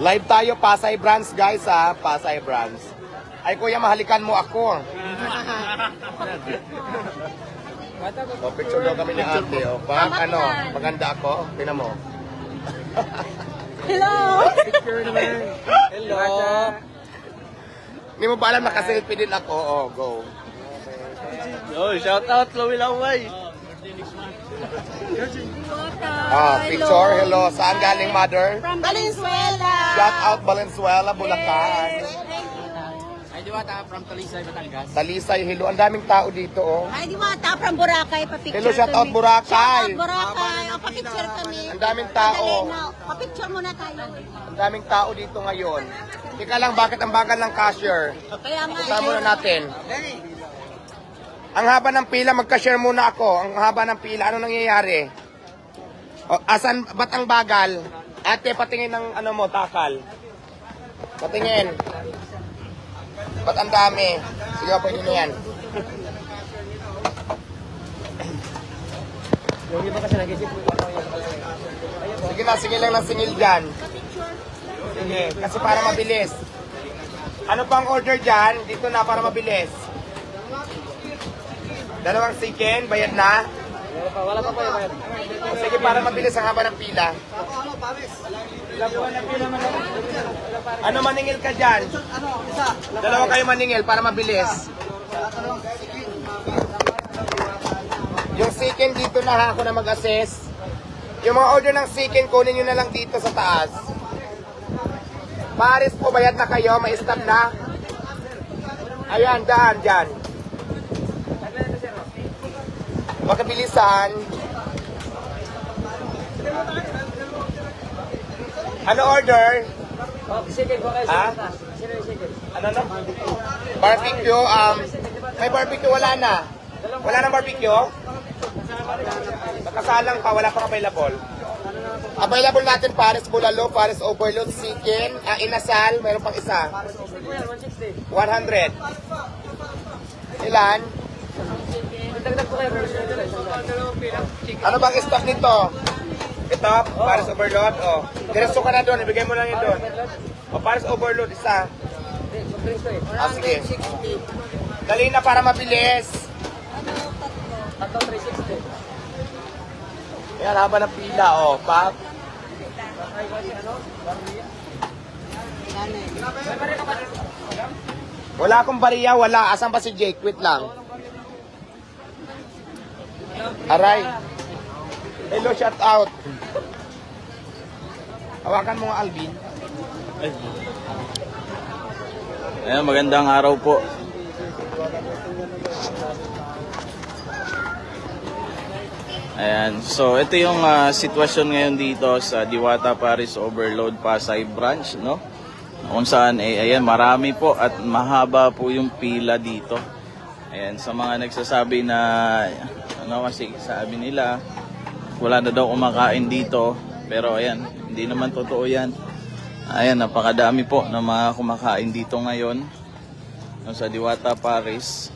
Live tayo, Pasay Brands guys ha, Pasay Brands. Ay kuya, mahalikan mo ako. o, picture daw kami ni ate. O, pag ano, maganda ako, tingnan mo. Hello! Hello. Hindi mo ba alam nakaselfie din ako? O, go. Oh, shout out Chloe Laway. Ah, picture, hello. Saan galing mother? From Valenzuela! Shout out Valenzuela, Bulacan. Ay, Diwata from Talisay, Batangas. Talisay, hello. Ang daming tao dito, oh. Ay, di ba? Ta from Boracay, pa-picture Hello, shout out. Boracay. Shout out Boracay. O, pa-picture kami. Ang daming tao. Pa-picture muna tayo. Ang daming tao dito ngayon. Tika lang, bakit ang bagal ng cashier? Kaya nga, Punta muna natin. Ang haba ng pila, magka-share muna ako. Ang haba ng pila, ano nangyayari? O, asan, ba't ang bagal? Ate, patingin ng ano mo, takal. Patingin. Ba't ang dami? Sige, pwede na yan. Sige na, sige lang ng singil dyan. Sige, kasi para mabilis. Ano pang order dyan? Dito na para mabilis. Dalawang chicken, bayad na. Wala pa po yung bayad. O, Sige, para mabilis ang haba ng pila. Ano maningil ka dyan? Dalawa kayo maningil para mabilis. Yung chicken dito na ha, ako na mag-assess. Yung mga order ng chicken, kunin nyo na lang dito sa taas. Paris po, bayad na kayo, may stop na. Ayan, daan, dyan. Magkabilisan. Ano order? Oh. Ha? Ano no? Barbecue, um, may barbecue, wala na. Wala na barbecue? Nakasalang pa, wala pang available. Available natin Paris Bulalo, Paris Overload, Chicken, ah, Inasal, mayroon pang isa. 100. Ilan? Ano bang stock nito? Ito, Paris Overload, oh. Diretso ka na doon, ibigay mo lang yun doon. O, Paris Overload, isa. Ah, sige. Dali na para mabilis. Tatlong 360. Yan, haba ng pila, oh. Pap. Wala akong bariya, wala. Asan ba si Jake? Wait lang. Aray. Hello, shout out. Hawakan mo nga, Alvin. Ayan, magandang araw po. Ayan, so ito yung ah, sitwasyon ngayon dito sa Diwata Paris Overload Pasay Branch, no? Kung saan, eh, ayan, marami po at mahaba po yung pila dito. Ayan, sa mga nagsasabi na, ano kasi sabi nila, wala na daw kumakain dito. Pero ayan, hindi naman totoo yan. Ayan, napakadami po ng mga kumakain dito ngayon no, sa Diwata Paris.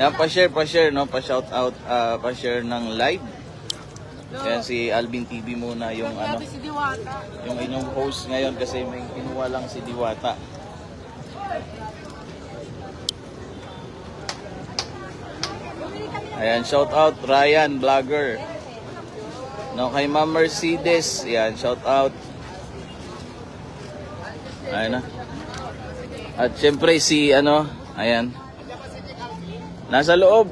Yan, pa-share, pa-share, no? Pa-shout out, ah, pa-share ng live. Yan si Alvin TV muna yung ano, yung inyong host ngayon kasi may kinuha lang si Diwata. Ayan, shout out Ryan Vlogger. No, kay Ma'am Mercedes, yan, shout out. Ayan na. At syempre si ano, ayan. Nasa loob.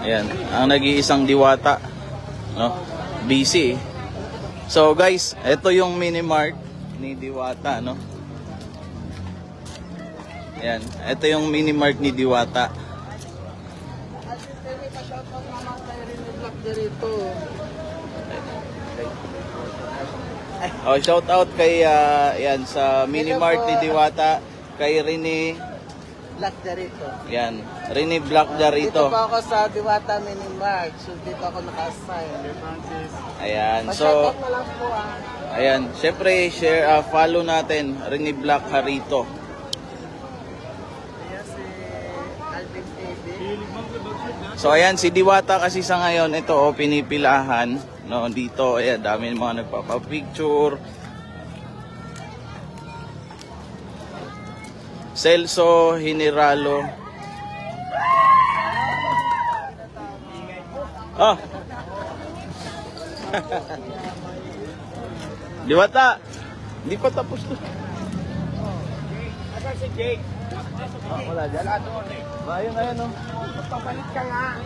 Ayan, ang nag-iisang diwata. No? Busy. eh. So guys, ito yung mini mart ni Diwata, no? Ayan, ito yung mini mart ni Diwata. Oh, shout out kay ah, yan sa mini mart ni Diwata, kay Rene, Black yan, Rene Black Dito po ako sa Diwata Mini Mart. So dito ako naka-assign. Ayan, Pa-shoutout so na lang po ah. Ayan, syempre share ah, follow natin Rene Black Harito. Kaya si Alvin TV. So ayan si Diwata kasi sa ngayon ito oh, pinipilahan no dito ayan dami ng mga nagpapa-picture. Celso Generalo. Ah. Diwata. Hindi pa tapos to. Asan si Jake? Wala dyan. Wala doon eh. Ayun, ayun, oh. Magpapalit ka nga.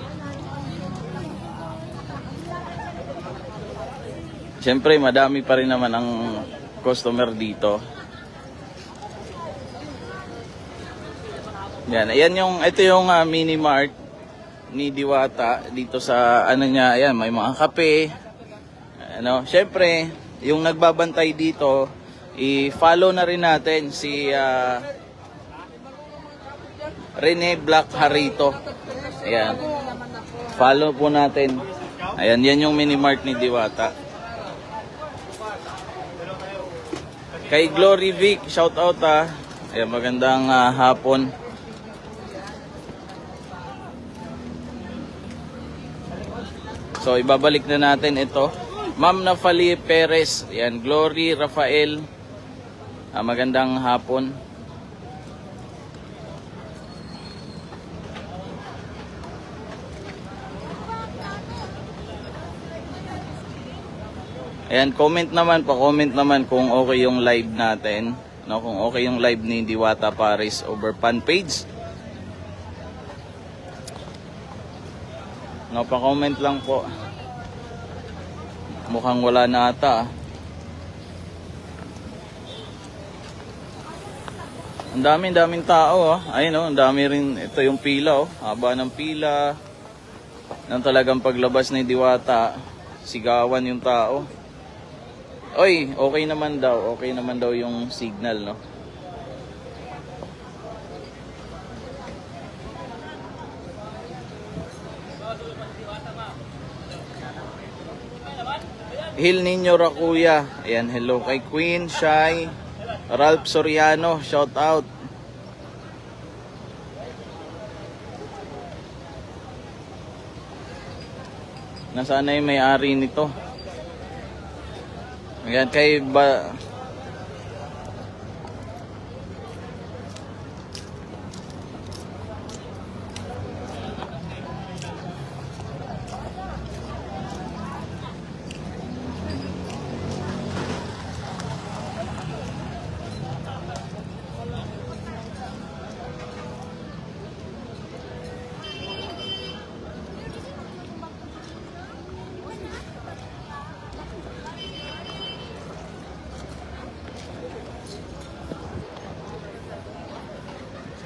Siyempre, madami pa rin naman ang customer dito. Yan, ayan yung, ito yung ah, mini mart ni Diwata dito sa ano niya, ayan, may mga kape. Ano, syempre, yung nagbabantay dito, i-follow na rin natin si ah, Rene Black Harito. Ayan. Follow po natin. Ayan, yan yung mini mart ni Diwata. Kay Glory Vic, shout out ah. Ayan, magandang ah, hapon. So, ibabalik na natin ito. Ma'am Nafali Perez, ayan, Glory Rafael. Ah, magandang hapon. Ayan, comment naman, pa-comment naman kung okay yung live natin. No, kung okay yung live ni Diwata Paris over fan page. No, pa-comment lang po. Mukhang wala na ata. ah. Ang dami, daming tao, oh. Ayun, oh, ang dami rin. Ito yung pila, oh. Haba ng pila. Nang talagang paglabas ni Diwata, sigawan yung tao. Oy, okay naman daw. Okay naman daw yung signal, no? Hil Niño Rakuya. Ayan, hello kay Queen, Shy, Ralph Soriano, shout out. Nasaan na yung may-ari nito? Ayan, kay ba